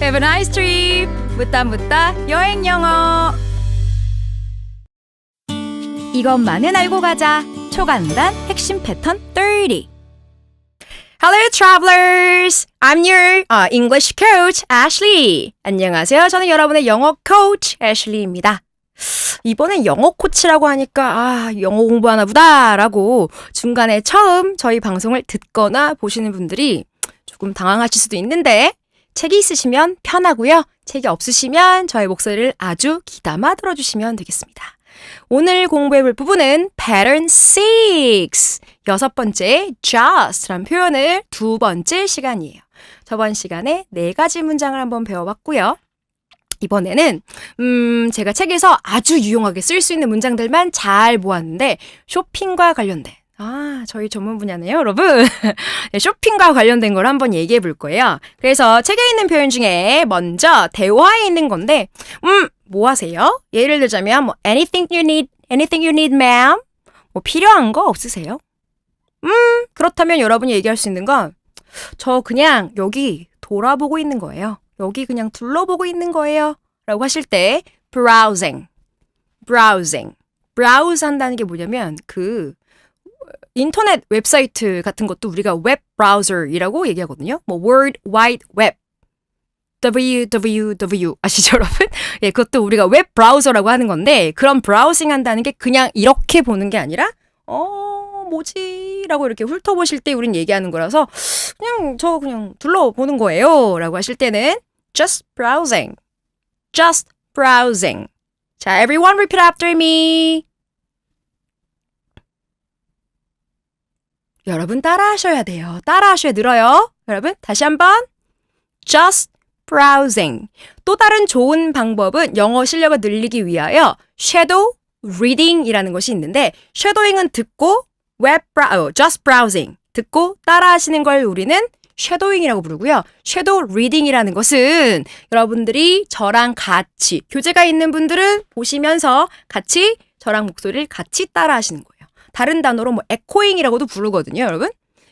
Have a nice trip. 묻다 묻다 여행 영어. 이것만은 알고 가자. 초간단 핵심 패턴 30. Hello travelers. I'm your uh, English coach Ashley. 안녕하세요. 저는 여러분의 영어 코치 애슐리입니다. 이번엔 영어 코치라고 하니까 아 영어 공부하나 보다라고 중간에 처음 저희 방송을 듣거나 보시는 분들이 조금 당황하실 수도 있는데 책이 있으시면 편하고요. 책이 없으시면 저의 목소리를 아주 귀담아 들어주시면 되겠습니다. 오늘 공부해 볼 부분은 pattern 6. 여섯 번째 just란 표현을 두 번째 시간이에요. 저번 시간에 네 가지 문장을 한번 배워봤고요. 이번에는 음 제가 책에서 아주 유용하게 쓸 수 있는 문장들만 잘 모았는데 쇼핑과 관련된 아 저희 전문 분야네요 여러분. 네, 쇼핑과 관련된 걸 한번 얘기해 볼 거예요. 그래서 책에 있는 표현 중에 먼저 대화에 있는 건데 음 뭐 하세요? 예를 들자면 뭐 anything you need anything you need ma'am? 뭐 필요한 거 없으세요? 음 그렇다면 여러분이 얘기할 수 있는 건 저 그냥 여기 돌아보고 있는 거예요. 여기 그냥 둘러보고 있는 거예요. 라고 하실 때 browsing, browsing, browse 한다는 게 뭐냐면 그 인터넷 웹사이트 같은 것도 우리가 웹 브라우저이라고 얘기하거든요. 뭐 World Wide Web, www 아시죠 여러분? 예, 그것도 우리가 웹 브라우저라고 하는 건데 그런 브라우징 한다는 게 그냥 이렇게 보는 게 아니라 어 뭐지라고 이렇게 훑어보실 때 우린 얘기하는 거라서 그냥 저 그냥 둘러보는 거예요라고 하실 때는 just browsing, just browsing. 자, everyone repeat after me. 여러분 따라하셔야 돼요. 따라하셔야 늘어요. 여러분 다시 한번 just browsing. 또 다른 좋은 방법은 영어 실력을 늘리기 위하여 shadow reading이라는 것이 있는데 shadowing은 듣고 web brow, just browsing 듣고 따라하시는 걸 우리는 쉐도잉이라고 부르고요. 쉐도우 리딩이라는 것은 여러분들이 저랑 같이 교재가 있는 분들은 보시면서 같이 저랑 목소리를 같이 따라 하시는 거예요. 다른 단어로 뭐 에코잉이라고도 부르거든요, 여러분.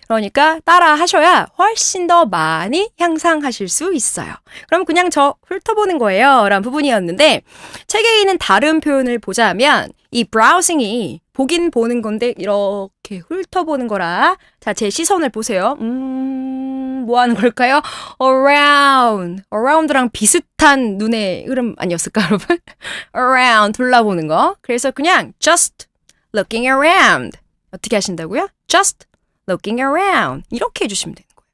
그러니까 따라 하셔야 훨씬 더 많이 향상하실 수 있어요. 그럼 그냥 저 훑어보는 거예요. 라는 부분이었는데, 책에 있는 다른 표현을 보자면, 이 브라우싱이 보긴 보는 건데, 이렇게 훑어보는 거라. 자, 제 시선을 보세요. 음, 뭐 하는 걸까요? around. around랑 비슷한 눈의 흐름 아니었을까, 여러분? around. 둘러보는 거. 그래서 그냥 just looking around. 어떻게 하신다고요? just looking around. 이렇게 해주시면 되는 거예요.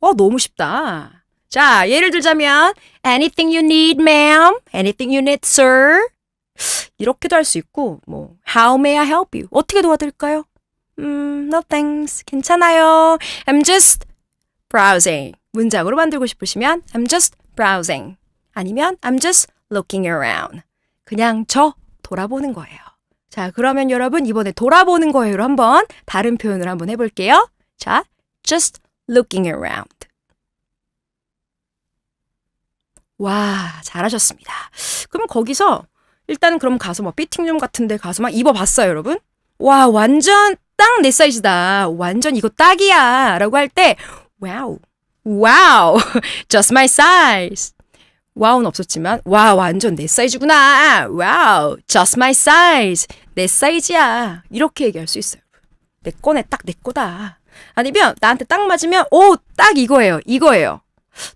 어, 너무 쉽다. 자, 예를 들자면, anything you need, ma'am. anything you need, sir. 이렇게도 할 수 있고, 뭐, how may I help you? 어떻게 도와드릴까요? 음, no thanks. 괜찮아요. I'm just browsing. 문장으로 만들고 싶으시면, I'm just browsing. 아니면, I'm just looking around. 그냥 저 돌아보는 거예요. 자, 그러면 여러분 이번에 돌아보는 거예요로 한번 다른 표현을 한번 해볼게요. 자, just looking around. 와, 잘하셨습니다. 그럼 거기서 일단 그럼 가서 뭐 피팅룸 같은 데 가서 막 입어봤어요, 여러분. 와, 완전 딱 내 사이즈다. 완전 이거 딱이야. 라고 할 때, 와우, 와우, just my size. 와우는 없었지만 와 완전 내 사이즈구나. 와우, just my size. 내 사이즈야. 이렇게 얘기할 수 있어요. 내 거네 딱내 거다. 아니면 나한테 딱 맞으면 오, 딱 이거예요. 이거예요.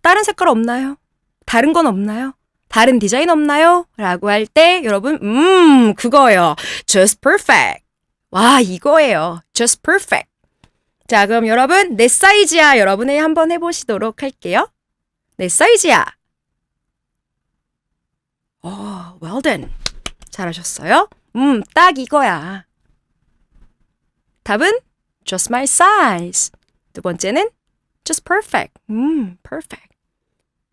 다른 색깔 없나요? 다른 건 없나요? 다른 디자인 없나요? 라고 할 때 여러분 음, 그거예요. just perfect. 와, 이거예요. just perfect. 자, 그럼 여러분 내 사이즈야. 여러분이 한번 해 보시도록 할게요. 내 사이즈야. 어, well done. 잘하셨어요. 음, 딱 이거야. 답은 just my size. 두 번째는 just perfect. 음, perfect.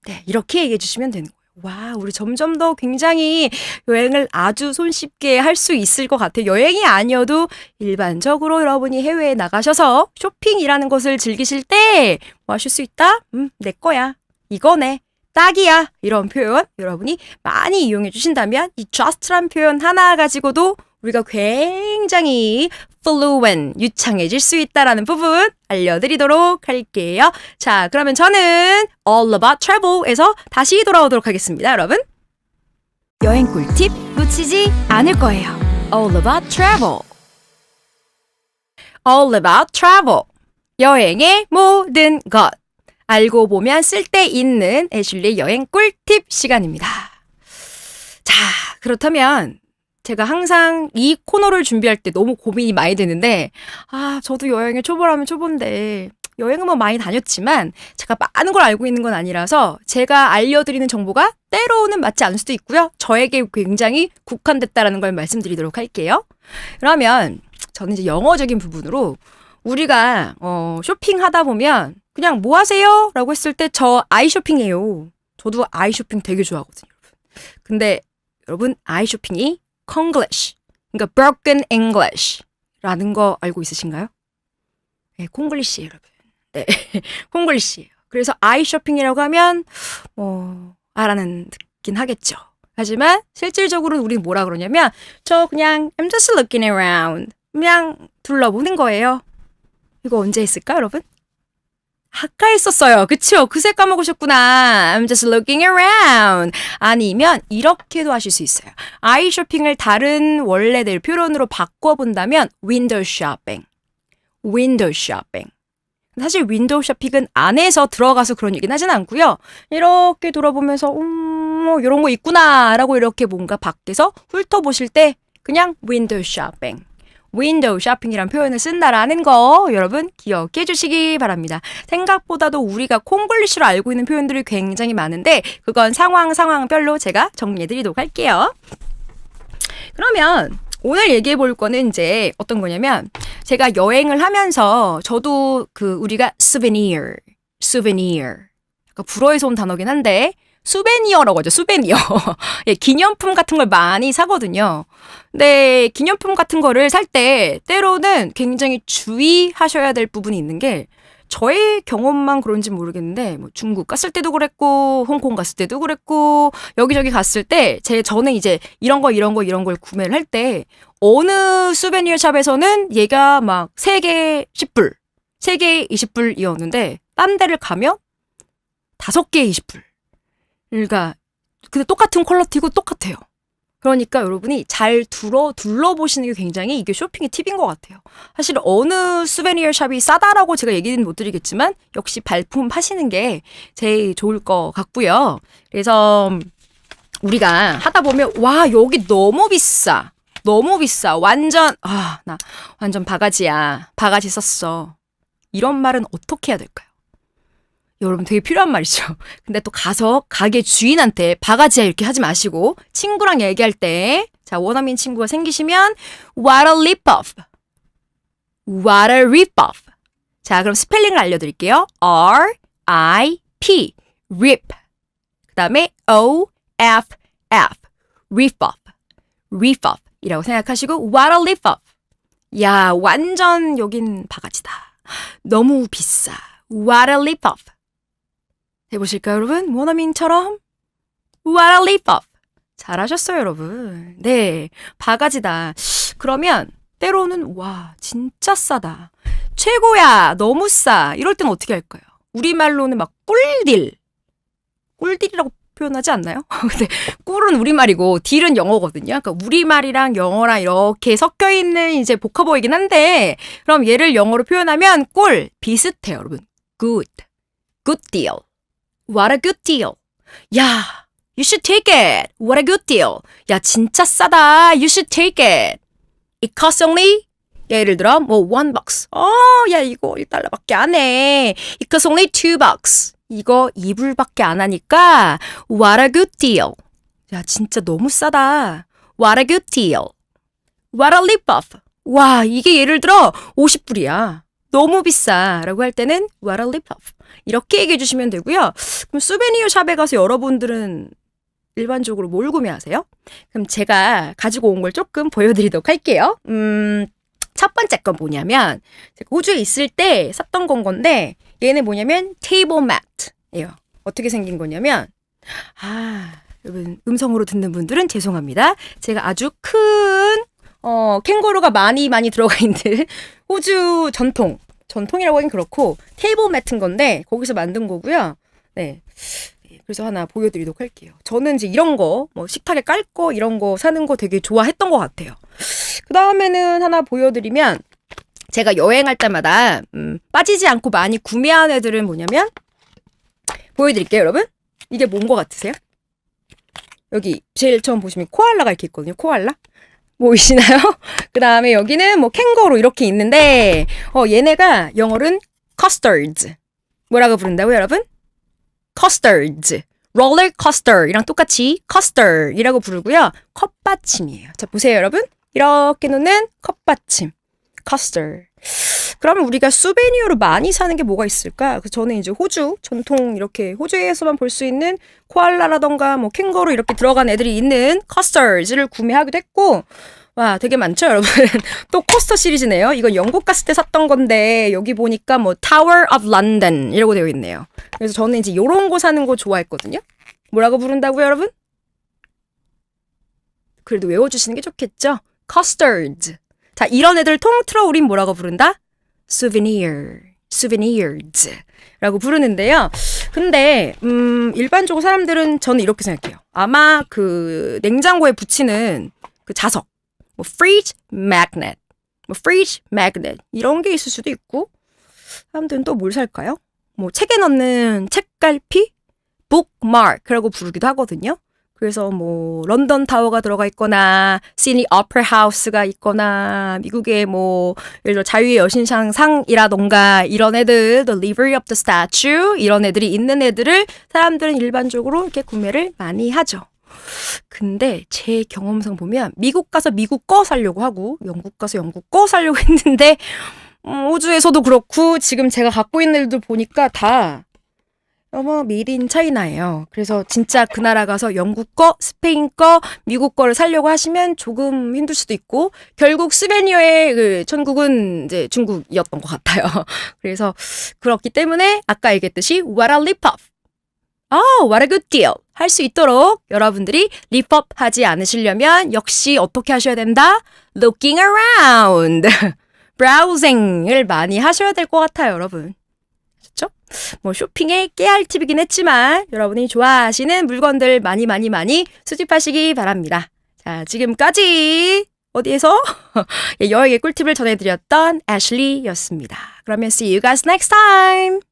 네, 이렇게 얘기해 주시면 되는 거예요. 와, 우리 점점 더 굉장히 여행을 아주 손쉽게 할 수 있을 것 같아요. 여행이 아니어도 일반적으로 여러분이 해외에 나가셔서 쇼핑이라는 것을 즐기실 때 뭐 하실 수 있다? 음, 내 거야. 이거네. 딱이야. 이런 표현 여러분이 많이 이용해 주신다면 이 just란 표현 하나 가지고도 우리가 굉장히 fluent, 유창해질 수 있다라는 부분 알려드리도록 할게요. 자, 그러면 저는 All About Travel에서 다시 돌아오도록 하겠습니다, 여러분. 여행 꿀팁 놓치지 않을 거예요. All About Travel. All About Travel. 여행의 모든 것. 알고 보면 쓸데 있는 애슐리 여행 꿀팁 시간입니다. 자, 그렇다면 제가 항상 이 코너를 준비할 때 너무 고민이 많이 되는데, 아, 저도 여행에 초보라면 초보인데, 여행은 뭐 많이 다녔지만, 제가 많은 걸 알고 있는 건 아니라서, 제가 알려드리는 정보가 때로는 맞지 않을 수도 있고요. 저에게 굉장히 국한됐다라는 걸 말씀드리도록 할게요. 그러면, 저는 이제 영어적인 부분으로, 우리가, 어, 쇼핑하다 보면, 그냥 뭐 하세요? 라고 했을 때, 저 아이 쇼핑해요. 저도 아이 쇼핑 되게 좋아하거든요. 근데, 여러분, 아이 쇼핑이 Konglish, 그러니까 broken English라는 거 알고 있으신가요? 네, 콩글리시예요, 여러분. 네, 콩글리시예요. 그래서 아이 쇼핑이라고 하면 뭐 알아는 듣긴 하겠죠. 하지만 실질적으로 우리는 뭐라 그러냐면 저 그냥 I'm just looking around, 그냥 둘러보는 거예요. 이거 언제 했을까, 여러분? 아까 했었어요. 그쵸? 그새 까먹으셨구나. I'm just looking around. 아니면 이렇게도 하실 수 있어요. 아이 쇼핑을 다른 원래대로 표현으로 바꿔본다면 window shopping. 사실 윈도우 쇼핑은 안에서 들어가서 그런 얘기는 하진 않고요. 이렇게 돌아보면서 음, 뭐 이런 거 있구나라고 이렇게 뭔가 밖에서 훑어보실 때 그냥 윈도우 쇼핑. 윈도우 쇼핑이란 표현을 쓴다라는 거 여러분 기억해 주시기 바랍니다. 생각보다도 우리가 콩글리시로 알고 있는 표현들이 굉장히 많은데 그건 상황 상황별로 제가 정리해 드리도록 할게요. 그러면 오늘 얘기해 볼 거는 이제 어떤 거냐면 제가 여행을 하면서 저도 그 우리가 souvenir, souvenir 약간 불어에서 온 단어긴 한데 수베니어라고 하죠. 수베니어. 예, 기념품 같은 걸 많이 사거든요. 근데 기념품 같은 거를 살 때 때로는 굉장히 주의하셔야 될 부분이 있는 게 저의 경험만 그런지 모르겠는데 뭐 중국 갔을 때도 그랬고 홍콩 갔을 때도 그랬고 여기저기 갔을 때 제 저는 이제 이런 거 이런 거 이런 걸 구매를 할 때 어느 수베니어 샵에서는 얘가 막 3개 10불, 3개 20불이었는데 딴 데를 가면 5개 20불. 그러니까 근데 똑같은 퀄러티고 똑같아요. 그러니까 여러분이 잘 둘러 둘러보시는 게 굉장히 이게 쇼핑의 팁인 것 같아요. 사실 어느 수베니어 샵이 싸다라고 제가 얘기는 못 드리겠지만 역시 발품 파시는 게 제일 좋을 것 같고요. 그래서 우리가 하다 보면 와 여기 너무 비싸, 너무 비싸, 완전 아 나 완전 바가지야, 바가지 썼어. 이런 말은 어떻게 해야 될까요? 여러분 되게 필요한 말이죠. 근데 또 가서 가게 주인한테 바가지야 이렇게 하지 마시고 친구랑 얘기할 때 자, 원어민 친구가 생기시면 what a rip-off. what a rip-off. 자, 그럼 스펠링을 알려 드릴게요. R, I, P, rip. 그 다음에 O, F, F, rip-off. rip-off 이라고 생각하시고 what a rip-off. 야, 완전 여긴 바가지다. 너무 비싸. what a rip-off. 해보실까요, 여러분? 원어민처럼 What a leap up. 잘하셨어요, 여러분. 네, 바가지다. 그러면 때로는 와 진짜 싸다. 최고야, 너무 싸. 이럴 땐 어떻게 할까요? 우리말로는 막 꿀딜. 꿀딜이라고 표현하지 않나요? 근데 꿀은 우리말이고 딜은 영어거든요. 그러니까 우리말이랑 영어랑 이렇게 섞여 있는 이제 복합어이긴 한데 그럼 얘를 영어로 표현하면 꿀 비슷해요, 여러분. good. good deal. What a good deal. 야, you should take it. What a good deal. 야, 진짜 싸다. You should take it. It costs only 예를 들어 뭐 one bucks. 어, 야 이거 1달러밖에 안 해. It costs only two bucks. 이거 2불밖에 안 하니까 what a good deal. 야, 진짜 너무 싸다. What a good deal. What a rip-off. 와, 이게 예를 들어 50불이야. 너무 비싸. 라고 할 때는 what a rip-off. 이렇게 얘기해 주시면 되고요. 그럼 수베니어 샵에 가서 여러분들은 일반적으로 뭘 구매하세요? 그럼 제가 가지고 온 걸 조금 보여드리도록 할게요. 음, 첫 번째 건 뭐냐면, 호주에 있을 때 샀던 건 건데, 얘는 뭐냐면, 테이블 매트예요. 어떻게 생긴 거냐면, 아, 여러분, 음성으로 듣는 분들은 죄송합니다. 제가 아주 큰, 어, 캥거루가 많이 많이 들어가 있는 호주 전통. 전통이라고 하긴 그렇고 테이블 매트인 건데 거기서 만든 거고요. 네. 그래서 하나 보여드리도록 할게요. 저는 이제 이런 거, 뭐 식탁에 깔 거, 이런 거 사는 거 되게 좋아했던 것 같아요. 그 다음에는 하나 보여드리면, 제가 여행할 때마다, 음, 빠지지 않고 많이 구매한 애들은 뭐냐면, 보여드릴게요, 여러분. 이게 뭔 거 같으세요? 여기 제일 처음 보시면 코알라가 이렇게 있거든요, 코알라. 보이시나요? 그 다음에 여기는 뭐 캥거루 이렇게 있는데, 어, 얘네가 영어로는 custards. 뭐라고 부른다고요, 여러분? custards. roller coaster이랑 똑같이 custard이라고 부르고요. 컵받침이에요. 자, 보세요, 여러분. 이렇게 놓는 컵받침. custard. 그러면 우리가 수베니어로 많이 사는 게 뭐가 있을까? 그래서 저는 이제 호주 전통 이렇게 호주에서만 볼 수 있는 코알라라던가 뭐 캥거루 이렇게 들어간 애들이 있는 커스터즈를 구매하기도 했고 와 되게 많죠 여러분 또 코스터 시리즈네요 이건 영국 갔을 때 샀던 건데 여기 보니까 뭐 Tower of London 이라고 되어 있네요 그래서 저는 이제 요런 거 사는 거 좋아했거든요 뭐라고 부른다고요 여러분? 그래도 외워주시는 게 좋겠죠 custards 자 이런 애들 통틀어 우린 뭐라고 부른다? Souvenir, souvenirs 라고 부르는데요. 근데 음 일반적으로 사람들은 저는 이렇게 생각해요. 아마 그 냉장고에 붙이는 그 자석, 뭐 fridge magnet, 뭐 fridge magnet 이런 게 있을 수도 있고 사람들은 또 뭘 살까요? 뭐 책에 넣는 책갈피, bookmark라고 부르기도 하거든요. 그래서 뭐 런던 타워가 들어가 있거나 시니 오페라 하우스가 있거나 미국의 뭐 예를 들어 자유의 여신상 상이라던가 이런 애들 The Livery of the Statue 이런 애들이 있는 애들을 사람들은 일반적으로 이렇게 구매를 많이 하죠. 근데 제 경험상 보면 미국 가서 미국 거 사려고 하고 영국 가서 영국 거 사려고 했는데 음, 호주에서도 그렇고 지금 제가 갖고 있는 애들 보니까 다 어머 미린 차이나예요. 그래서 진짜 그 나라 가서 영국 거, 스페인 거, 미국 거를 사려고 하시면 조금 힘들 수도 있고 결국 스베니어의 그 천국은 이제 중국이었던 것 같아요. 그래서 그렇기 때문에 아까 얘기했듯이 what a lip up. 아, what a good deal. 할 수 있도록 여러분들이 립업 하지 않으시려면 역시 어떻게 하셔야 된다? looking around. browsing을 많이 하셔야 될 것 같아요, 여러분. 아셨죠? 뭐 쇼핑의 깨알 팁이긴 했지만 여러분이 좋아하시는 물건들 많이 많이 많이 수집하시기 바랍니다. 자, 지금까지 어디에서 여행의 꿀팁을 전해드렸던 애슐리였습니다. 그러면 see you guys next time.